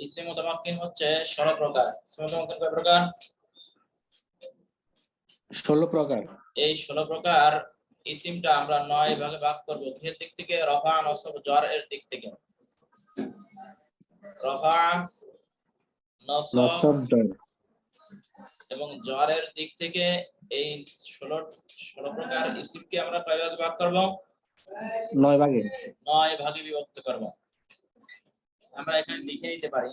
ইসমে মুতামাক্কিন হচ্ছে 16 প্রকার। ইসমে মুতামাক্কিন কয় প্রকার? ষোলো প্রকার। এই 16 প্রকার ইসিমটা আমরা নয় ভাগে ভাগ করব। কিসের দিক থেকে রফা নসব জ্বর এর দিক থেকে। রফা নসব জন এবং জ্বরের দিক থেকে এই ষোলো ষোলো প্রকার ইসিমকে আমরা কয় ভাগে ভাগ করব? নয় ভাগে। নয় ভাগে বিভক্ত করব। আমরা এখানে লিখে নিতে পারি।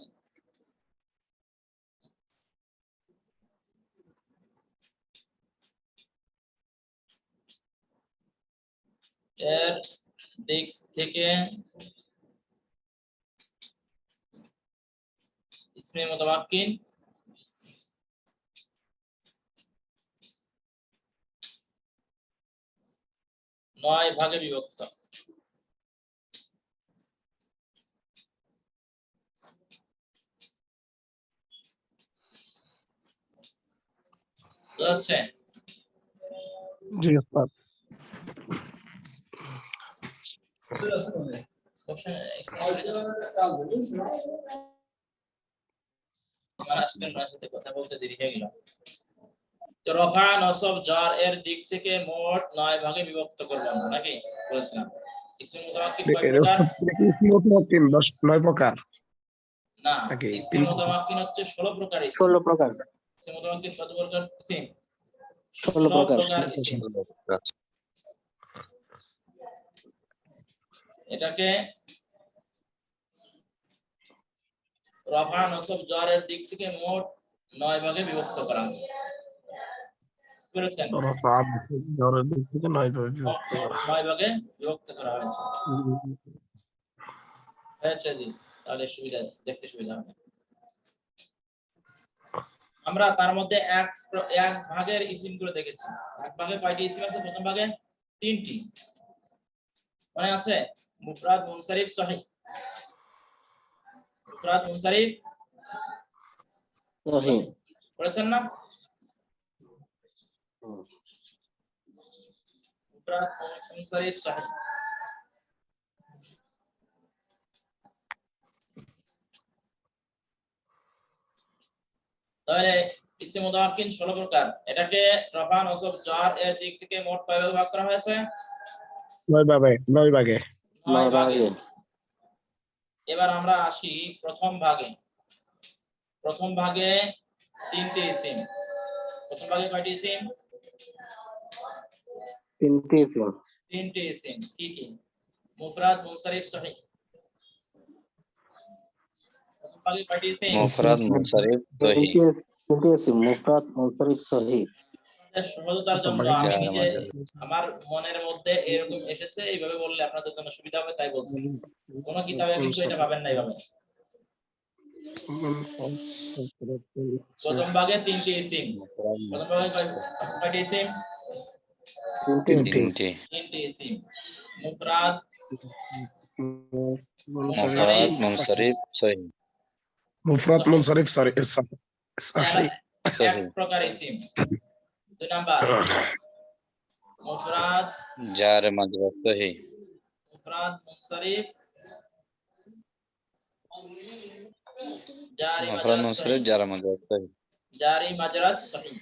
এর দিক থেকে ইসমে মুতামাক্কিন নয় ভাগে বিভক্ত। বুঝা জি উস্তাদ আমার আজকে ওনার সাথে কথা বলতে দেরি হয়ে গেল। রফা নসব জার এর দিক থেকে মোট নয় ভাগে বিভক্ত করব আমরা নাকি? বলেছিলাম। নয় প্রকার। না হচ্ছে 16 প্রকার ইসম ষোলো প্রকার। ইসমে কত প্রকার ইসম 16 প্রকার। এটাকে রফা নসব জারের দিক থেকে মোট নয় ভাগে বিভক্ত করা। রফা দিক থেকে নয় ভাবে বিভক্ত করা। নয় ভাগে বিভক্ত করা হয়েছে। হয়েছে জি। তাহলে সুবিধা দেখতে সুবিধা হবে। আমরা তার মধ্যে এক এক ভাগের ইসিমগুলো দেখেছি। এক ভাগে কয়টি ইসিম আছে? প্রথম ভাগে তিনটি। মনে আছে? মুফরাদ মুনসারিফ সহিহ মুফরাদ মুনসারিফ সহি। পড়েছেন না? মুফরাদ মুনসারিফ সহিহ তাহলে ইসিম মুতামাক্কিন 16 প্রকার। এটাকে রফা নসব জার এর দিক থেকে মোট কয় ভাগে ভাগ করা হয়েছে? নয় ভাবে নয় ভাগে। নয় ভাগে। ভাগে। এবার আমরা আসি প্রথম ভাগে। প্রথম ভাগে তিনটি ইসিম। প্রথম ভাগে কয়টি ইসিম? তিনটি ইসম। তিনটি ইসিম। কি কি? মুফরাদ মুনসারিফ সহিহ প্রথম ভাগে কয়টি ইসিম মুফরাদ মুনসারিফ সহি তিনটি তিনটি মুফরাদ মুনসারিফ সহি সহজতার জন্য আমি নিজে আমার মনের মধ্যে এরকম এসেছে এইভাবে বললে আপনাদের জন্য সুবিধা হবে তাই বলছি। কোনো কিতাবে কিন্তু এটা পাবেন না এইভাবে। প্রথম ভাগে তিনটি ইসিম। প্রথম ভাগে কয়টি ইসিম? তিনটি। তিনটি। তিনটি। ইসিম। মুফরাদ মুফরাদ মুনসারিফ সহি। মুফরাদ মুনসারিফ সরি সহি এক সহি প্রকার ইসিম দুই নাম্বার মুফরাদ জার মাজরুর সহি মুফরাদ মুনসারিফ জারি মুফরাদ মাজরাস মুনসারিফ সহিহ। জার মাজরুর সহি জারি মাজরাস সহিহ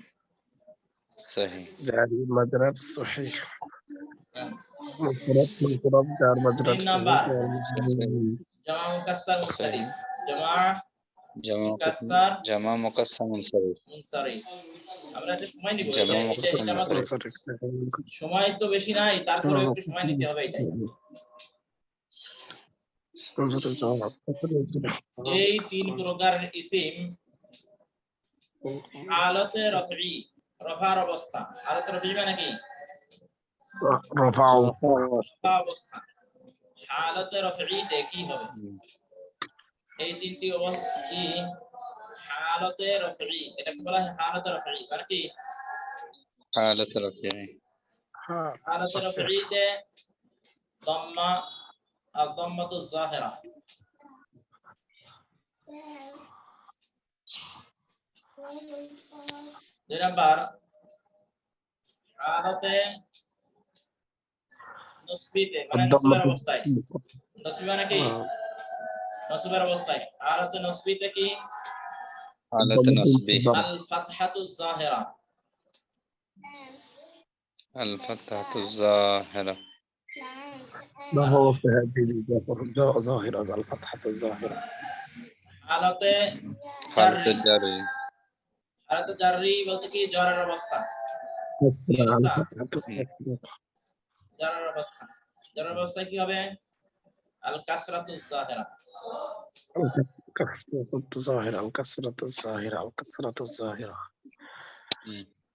সহি জারি মাজরার সহি হ্যাঁ। মুফরাদ মুনসারিফ জার মাজরার তিন নাম্বার। সহি জামা মুকাসসার মুনসারিফ জামা জামা মুকাসসাম আমরা একটা সময় নিব তো বেশি নাই তারপরে একটু সময় নিতে হবে এটাই। এই তিন প্রকারের ইসিম। হালতে রফি রফার অবস্থা। হালতে রফি মানে কি? রফা অবস্থা। হালতে রফিতে কি হবে? এই তিনটি কি হালতে রফি এটাকে বলা হয় হালতে রফি আর কি হালতে রফি হালতে রফিতে দম্মা আর দম্মাতু জাহিরা দুই নাম্বার হালতে নসবিতে মানে অবস্থায় নসবি মানে কি নসবের অবস্থায় হালাতে নসবিতে কি حالة نصبه আল ফাতহাতু জাহিরা الفتحة الظاهرة ما هو وصف هذه الجا- ظاهرة الفتحة الظاهرة হালাতে حالة জাররি الجر হালাতে জাররি বলতে কি জ্বরের অবস্থা كسرة يستع- الفتحة كسرة জ্বরের অবস্থা জ্বরের অবস্থায় কি হবে আল কাসরাতু জাহিরা الكسرة الظاهرة الكسرة الظاهرة الكسرة الظاهرة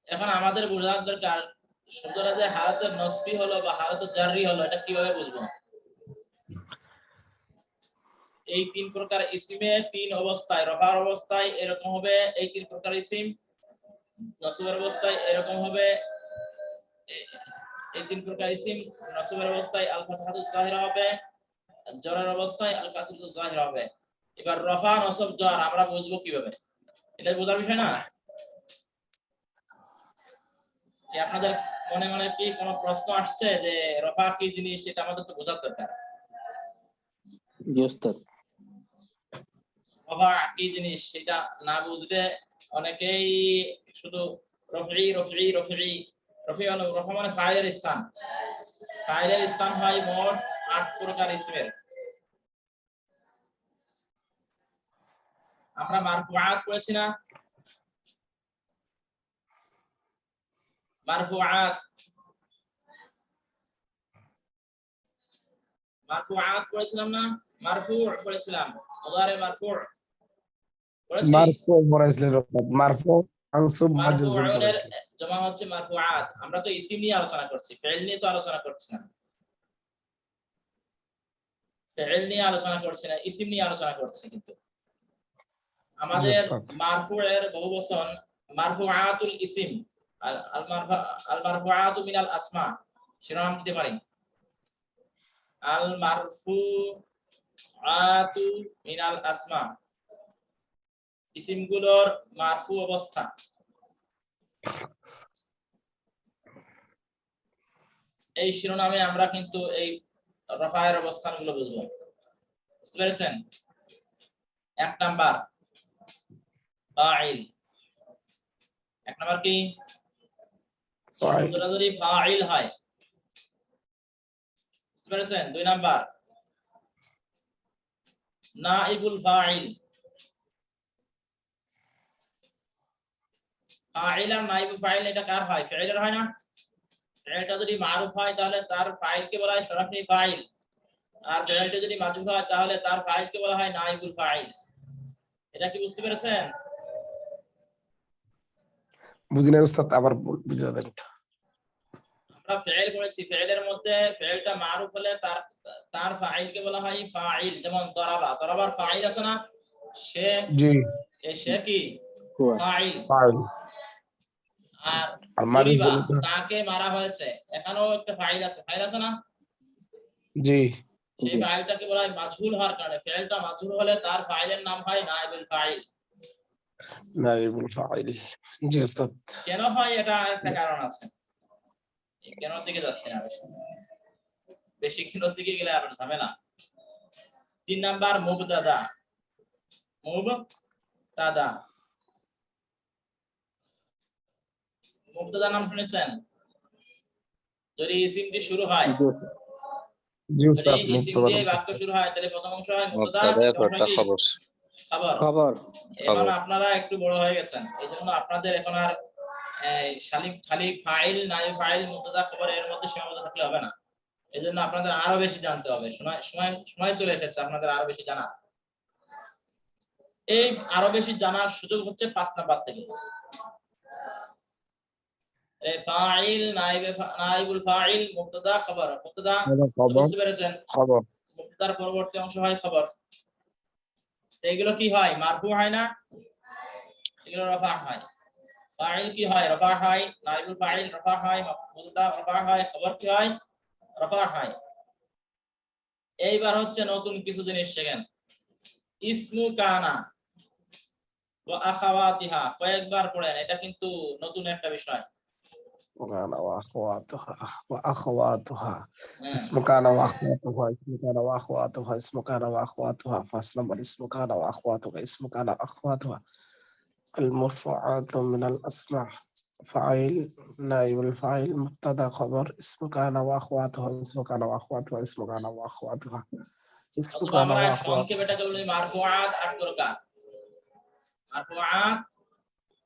এখন আমাদের বোঝার দরকার শব্দটা যে হালাতে নসবি হলো বা হালাতে জাররি হলো এটা কিভাবে বুঝবো এই তিন প্রকার ইসিমে তিন অবস্থায় রফার অবস্থায় এরকম হবে এই তিন প্রকার ইসিম নসবের অবস্থায় এরকম হবে এ- এই তিন প্রকার ইসিম নসবের অবস্থায় আল ফাতহাতুজ জাহিরা হবে জরের অবস্থায় আল কাসরাতুজ জাহিরা হবে। এবার রফা নসব জ্বর আমরা বুঝব কীভাবে? এটা বোঝার বিষয় না? কি আপনাদের মনে মনে কি কোনো প্রশ্ন আসছে যে রফা কি জিনিস সেটা আমাদের তো বোঝার দরকার? রফা কি জিনিস সেটা না বুঝলে অনেকেই শুধু রফি রফি রফি রফি মানে রফা মানে ফাইলের স্থান। ফাইলের স্থান হয় মোট আট প্রকার ইসমের। আমরা মারফুআত পড়েছি না? মারফুআত। মারফুআত পড়েছিলাম না? মারফু পড়েছিলাম মুদারে মারফু। মারফু বরাইছিলেন মারফু মানসুব মাজজুম জমা হচ্ছে মারফুআত। আমরা তো ইসিম নিয়ে আলোচনা করছি ফেল নিয়ে তো আলোচনা করছি না। ফেল নিয়ে আলোচনা করছি না ইসিম নিয়ে আলোচনা করছি কিন্তু। আমাদের উস্তাদ। মারফুয়ের বহু বচন মারফুআতুল ইসিম আল আল মারফা- আল মারফুআতু মিনাল আসমা শিরোনাম দিতে পারি? আল মারফুআতু মিনাল আসমা ইসিমগুলোর মারফু অবস্থা। এই শিরোনামে আমরা কিন্তু এই রফায়ের অবস্থানগুলো বুঝব। বুঝতে পেরেছেন? এক নাম্বার ফাইল। এক নাম্বার কি? যদি ফাইল হয়। বুঝতে পেরেছেন? দুই নাম্বার। নাইবুল ফাইল। ফাইল আর নাইবুল ফাইল এটা কার হয়? ফেইলের হয় না? ফেইলটা যদি মারুফ হয় তাহলে তার ফাইলকে বলা হয় সরাসরি ফাইল। আর ফেইলটা যদি মাজরুফ হয় তাহলে তার ফাইলকে বলা হয় নাইবুল ফাইল। এটা কি বুঝতে পেরেছেন? বুঝি না উস্তাদ আবার বুঝা দেন। আমরা ফেইলের মধ্যে ফেইলটা মারুফ হলে তার তার ফাইলকে বলা হয় ফাইল যেমন দরাবা দরাবার ফাইল আছে না? সে জি। এ সে কি? ফাইল। ফাইল। আর আর মারি তাকে মারা হয়েছে। এখানেও একটা ফাইল আছে। ফাইল আছে না? জি। সেই ফাইলটাকে বলা হয় মাজহুল হওয়ার কারণে। ফাইলটা মাজহুল হলে তার ফাইলের নাম হয় নাইবুল ফাইল। নাইবুল ফাইল জি ওস্তাদ। কেন হয় এটা একটা কারণ আছে? কেন দিকে যাচ্ছে না বেশি। বেশি কেনর দিকে গেলে আবার ঝামেলা। তিন নাম্বার মুবতাদা মুবতাদা মুবতাদা নাম শুনেছেন? যদি ইসিম দিয়ে শুরু হয়। যদি ইসিম দিয়ে বাক্য শুরু হয় তাহলে প্রথম অংশ হয় মুবতাদা দাদা খবর। খবর। এখন আপনারা একটু বড় হয়ে গেছেন। এই জন্য আপনাদের এখন আর এই, খালি খালি ফাইল নাই ফাইল মুক্তদা খবর এর মধ্যে সীমাবদ্ধ থাকলে হবে না। এই জন্য আপনাদের আরও বেশি জানতে হবে। সময় সময় সময় চলে এসেছে আপনাদের আরও বেশি জানা এই আরও বেশি জানার সুযোগ হচ্ছে পাঁচ নাম্বার থেকে। এই ফাইল ফা- নাইবুল ফাইল মুক্তদা খবর। মুক্তদা বুঝতে পেরেছেন? খবর। পরবর্তী অংশ হয় খবর। এগুলো কি হয়? মারফু হয় না? এগুলো রফা হয়। ফাইল কি হয়? রফা হয়। নাইবুল ফাইল রফা হয়। রফা হয়। খবর কি হয়? রফা হয়। এইবার হচ্ছে নতুন কিছু জিনিস শেখেন। ইসমু কানা আখাওয়াতিহা। কয়েকবার পড়েন। এটা কিন্তু নতুন একটা বিষয়। كان وأخواتها وأخواتها হ্যাঁ, اسم كان وأخواتها اسم كان وأخواتها اسم كان وأخواتها first number اسم كان وأخواتها اسم كان وأخواتها المرفوعات من الأسماء فاعل نائب الفاعل مبتدا خبر اسم كان وأخواتها اسم كان وأخواتها اسم كان وأخواتها اسم অথবা كان আমরা وأخواتها সংক্ষেপে এটাকে বলি মারফুআত আট প্রকার মারফুআত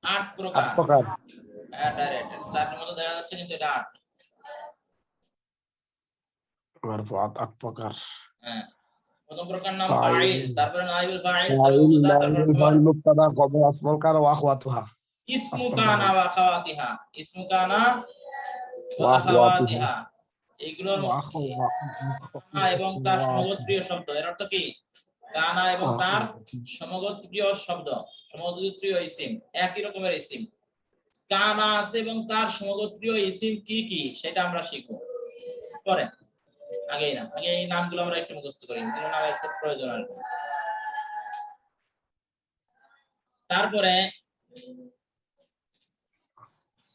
আট প্রকার أتفقد হ্যাঁ হ্যাঁ, দেখা যাচ্ছে হ্যাঁ। শব্দ। এর অর্থ কি? কানা এবং তার সমগোত্রীয় শব্দ। সমগোত্রীয় ইসিম। একই রকমের ইসিম। কানা আছে এবং তার সমগোত্রীয় ইসিম কি কি, সেটা আমরা শিখব। পরে আগেই না, আগে এই নামগুলো আমরা একটু মুখস্থ করি একটু প্রয়োজন আর তারপরে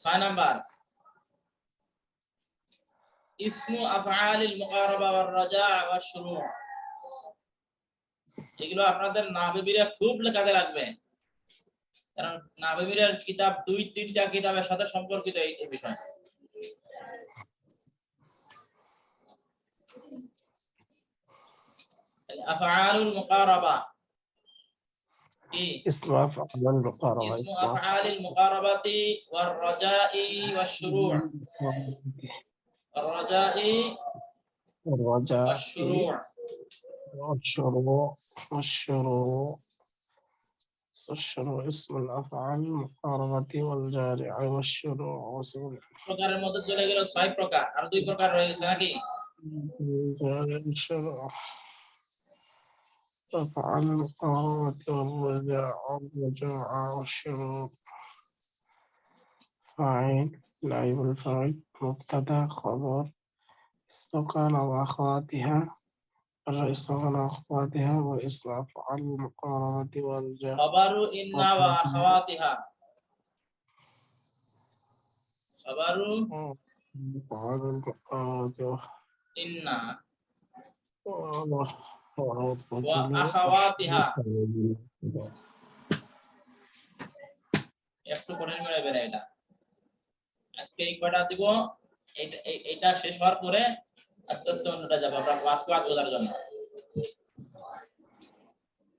ছয় নাম্বার। ইসমু আফআলিল মুকারাবা ওয়ার রাজা ওয়াশ শুরু। এগুলো আপনাদের নাবিবিরা খুব কাজে লাগবে। কারণ নাবিবিরের কিতাব দুই তিনটা কিতাবের সাথে সম্পর্কিত এই এই বিষয় আফআলুল মুকারাবা কি اسم أفعال المقاربة اسم أفعال المقاربة والرجاء والشروع الرجاء الرجاء والشروع والشروع والشروع الشروع اسم الأفعال المقاربة والجارع والشروع واسم প্রকারের মধ্যে চলে গেল ছয় প্রকার আর দুই প্রকার রয়ে গেছে নাকি الجارع الشروع أفعال المقاربة والرجاء والرجوع والشروع فاعل نائب الفاعل مبتدا خبر اسم كان وأخواتها اسم كان وأخواتها واسم أفعال المقاربة والجارع খবরু ইন্না ওয়া আখাওয়াতিহা খবরু أفعال المقاربة ইন্না وأخواتها একটু করে মেরে বেড়ে এটা আজকে এই কয়টা দিব এইটা- এই- এইটা শেষ হওয়ার পরে আস্তে আস্তে অন্যটা যাব আমরা বোঝার জন্য।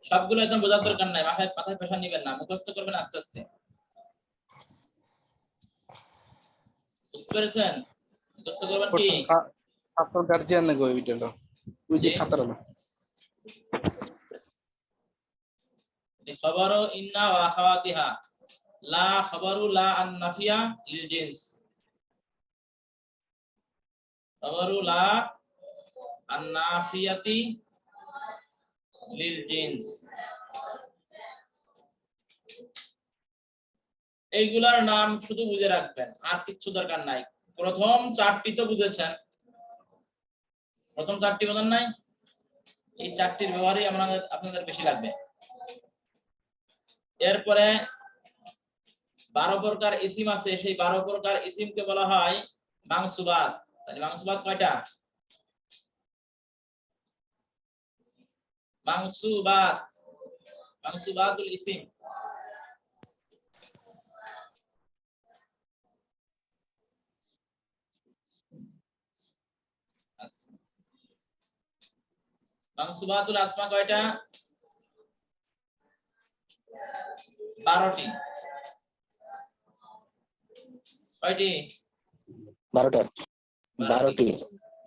সবগুলো একদম বোঝার দরকার নাই মাথায় মাথায় প্রেশার নিবেন না মুখস্থ করবেন আস্তে আস্তে। বুঝতে পেরেছেন? মুখস্থ করবেন কি? আপনার গার্জিয়ান না গো ওইটা ওই যে খাতার না খবর ইন্না ওয়া আখাওয়াতিহা। লা খবরু লা আন নাফিয়া লিল জিনস। খবরু লা আন লিল জিনস এইগুলার নাম শুধু বুঝে রাখবেন, আর কিচ্ছু দরকার নাই। প্রথম চারটি তো বুঝেছেন। প্রথম চারটি বোঝেন নাই? এই চারটির ব্যবহারই আপনাদের আপনাদের বেশি লাগবে। এরপরে বারো প্রকার ইসিম আছে, সেই বারো প্রকার ইসিমকে বলা হয় মাংসুবাদ। তাহলে মাংসুবাদ কয়টা মাংসুবাদ মাংসুবাদুল ইসিম আসমা। মাংসুবাতুল আসমা কয়টা বারোটি কয়টি বারোটা বারোটি।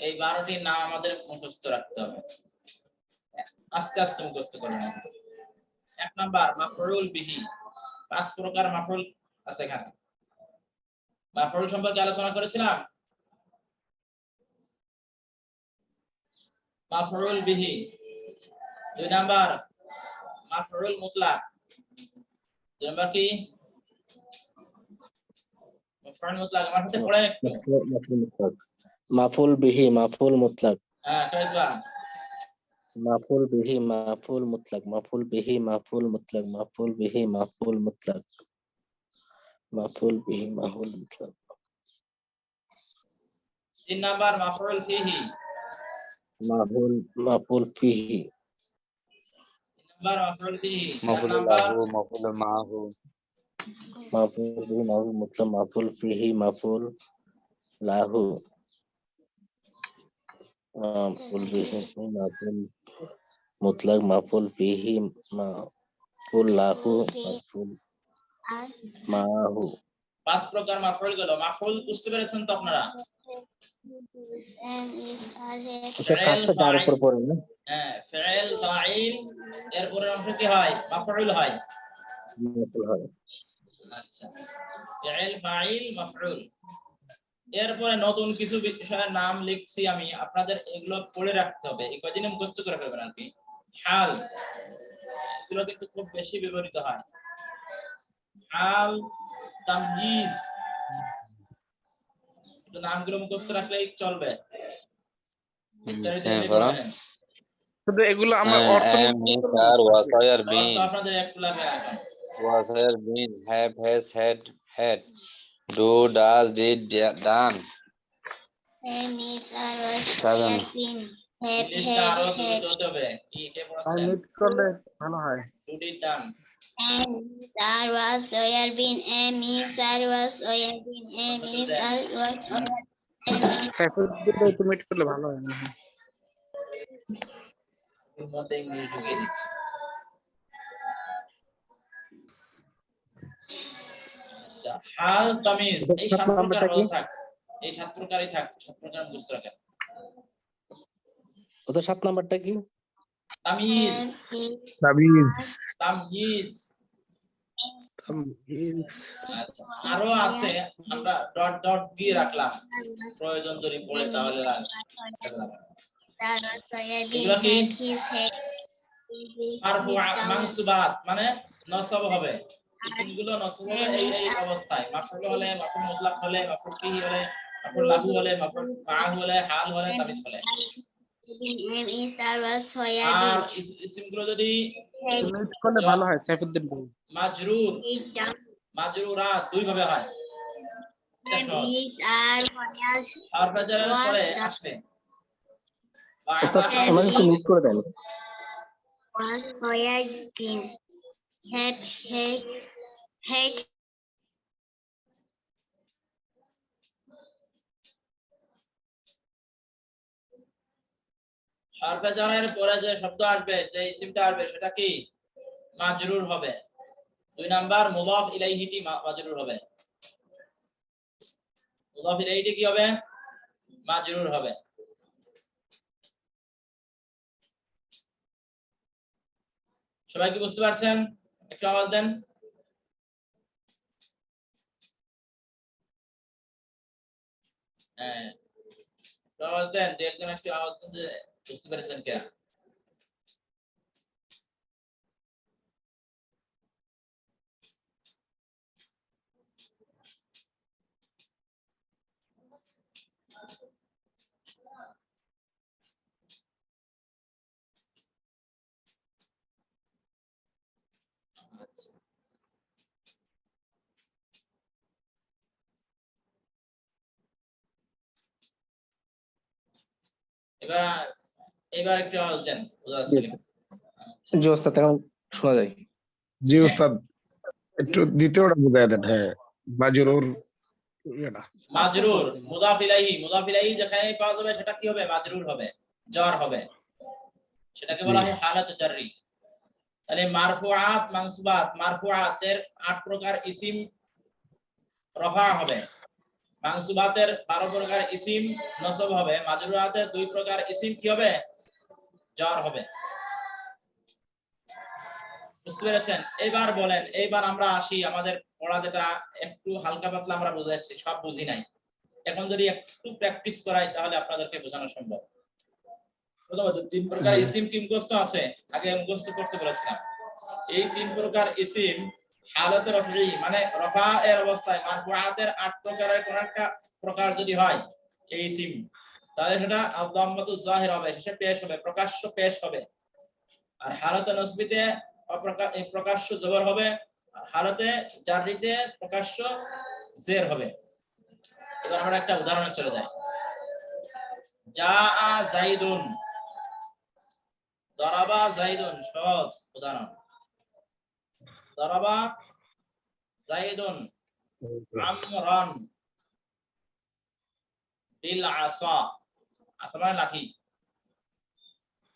এই বারোটির নাম আমাদের মুখস্থ রাখতে হবে। আস্তে আস্তে মুখস্থ করবেন এক নাম্বার মাফরুল বিহি। পাঁচ প্রকার মাফরুল আছে এখানে। মাফরুল সম্পর্কে আলোচনা করেছিলাম? মাফরুল বিহি। দুই নাম্বার মাফরুল মুতলাক। দুই নাম্বার কি? মাফরুল মুতলাক। আমার সাথে পড়েন একটু। माफुल बिही माफूल मुतलक माफूल बिही माफूल मुतलक माफूल बिही माफूल मुतलक माफूल बिही माफूल मुतलक माफूल बिही माफूल मुतलक तीन नंबर माफूल फीही माफूल माफूल फीही माफूल माफूल माफूल माफूल माफूल माफूल माफूल माफूल माफूल माफूल माफूल মাফুল বিহি মাফুল মুতলাক মাফুল ফিহি মাফুল লাহু মাফুল মাহু পাঁচ প্রকার মাফউল গেল। মাফউল বুঝতে পেরেছেন তো আপনারা? না? হ্যাঁ ফি'ল ফাইল এরপরের অংশ কি হয়? মাফউল হয়? মাফুল হয়। আচ্ছা। ফি'ল ফাইল মাফউল এরপরে নতুন কিছু বিষয়ের নাম লিখছি আমি। আপনাদের এগুলো পড়ে রাখতে হবে। এই কদিনে মুখস্থ করে ফেলবেন আর কি হাল। এগুলো কিন্তু খুব বেশি ব্যবহৃত হয়। হাল একটু নামগুলো মুখস্থ রাখলেই চলবে। বিস্তারিত হ্যাঁ। শুধু এগুলো আমার অর্থ are অর্থ been আপনাদের একটু লাগে এখন been have has had had do does did done. আরও হবে। কি কে মিট করলে ভালো হয়। টুডি ডান Star was soybean, was was Saifuddin meet করলে ভালো হয়। ইংলিশ দিচ্ছি। আচ্ছা হাল তামিজ এই সাত প্রকার হলো থাক? এই সাত প্রকারই থাক সাত প্রকার মুখস্থ রাখেন। ওদের সাত নাম্বারটা কি? তামিজ। তামিজ। তামিজ। আচ্ছা আরও আছে আমরা ডট ডট দিয়ে রাখলাম। প্রয়োজন যদি পড়ে তাহলে মানে নসব হবে। ইসিমগুলো নসব হবে এই এই অবস্থায়। মাফউল হলে মাফউল মুতলাক হলে মাফউল ফিহি হলে মাফউল লাহু হলে মাফউল মাআহু হলে হাল হলে তামিজ হলে। আর soybean, যদি মিট করলে ভালো হয় সাইফুদ্দিন ভাই মাজরুর. মাজরুরাত দুই ভাবে হয় আর ফাজারের পরে আসবে। আমাকে একটু মিট করে দেন। was soybean, had had had হারফে জারের পরে যে শব্দ আসবে, যে ইসিমটা আসবে, সেটা কি? মাজরুর হবে। দুই নাম্বার, মুদাফ ইলাইহিটি মাজরুর হবে। মুদাফ ইলাইহিটি কি হবে? মাজরুর হবে। সবাই কি বুঝতে পারছেন? একটু আওয়াজ দেন। Rather than to be out was the person can. এবার এবার একটু আওয়াজ দেন বোঝা যাচ্ছে আচ্ছা। জি ওস্তাদ এখন শোনা যায়। জি ওস্তাদ একটু দ্বিতীয়টা বুঝাই দেন হ্যাঁ মাজরুর মাজরুর মুদাফ ইলাইহি মুদাফ ইলাইহি যেখানে পাওয়া যাবে সেটা কি হবে? মাজরুর হবে জ্বর হবে। সেটাকে বলা হয় হালাত জাররি। তাহলে মারফুআত মানসুবাত মারফুআতের আট প্রকার ইসিম রফা হবে। মানসুবাতের বারো প্রকার ইসিম নসব হবে। মাজরুরাতের দুই প্রকার ইসিম কি হবে? জ্বর হবে। বুঝতে পেরেছেন? এইবার বলেন এইবার আমরা আসি আমাদের পড়া যেটা একটু হালকা পাতলা আমরা বুঝাচ্ছি সব বুঝি নাই। এখন যদি একটু প্র্যাকটিস করাই তাহলে আপনাদেরকে বোঝানো সম্ভব। তিন প্রকার ইসিম কি মুখস্থ আছে? আগে মুখস্থ করতে বলেছিলাম। এই তিন প্রকার ইসিম হালতে রফি মানে রফা এর অবস্থায় মারফুআতের আট প্রকারের কোন একটা প্রকার যদি হয়, এই ইসিম তাহলে সেটা আব্দাম্মাতু জাহির হবে, শেষে পেশ হবে, প্রকাশ্য পেশ হবে। আর হালতে নসবিতে প্রকাশ্য জবর হবে, আর হালতে জারিতে প্রকাশ্য জের হবে। এবার আমরা একটা উদাহরণে চলে যাই। যা আ জাইদুন, দরাবা জাইদুন, সহজ উদাহরণ। দরাবা জাইদুন আমরান বিল আসা আসা মানে লাঠি।